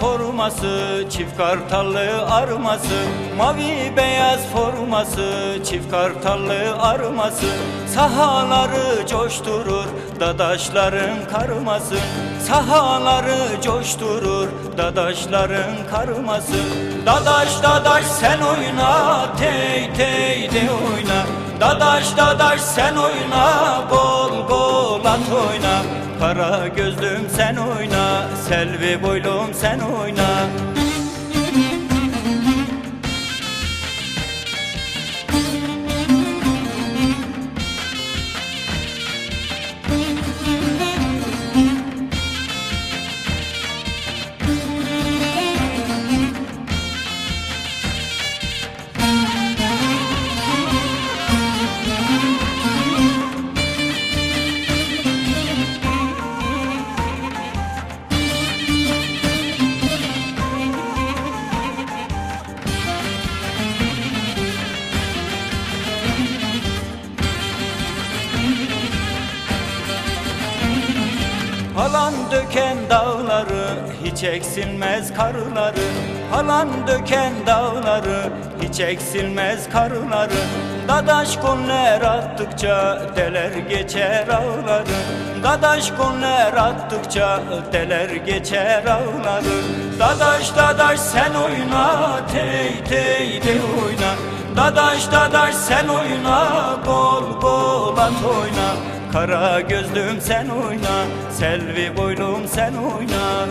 forması Çift kartallı arması. Mavi beyaz forması Çift kartallı arması. Sahaları coşturur Dadaşların karması. Sahaları coşturur Dadaşların karması. Dadaş dadaş sen oyna Tey tey de oyna. Dadaş dadaş sen oyna Bol bol at oyna Kara gözlüm sen oyna. Selvi boylum sen oyna Halan döken dağları hiç eksilmez karları. Halan döken dağları hiç eksilmez karları. Dadaş koller attıkça deler geçer ağları. Dadaş koller attıkça deler geçer ağları. Dadaş dadaş sen oyna tey tey de oyna. Dadaş dadaş sen oyna bol bol at oyna Kara gözlüm sen oyna Selvi boylum sen oyna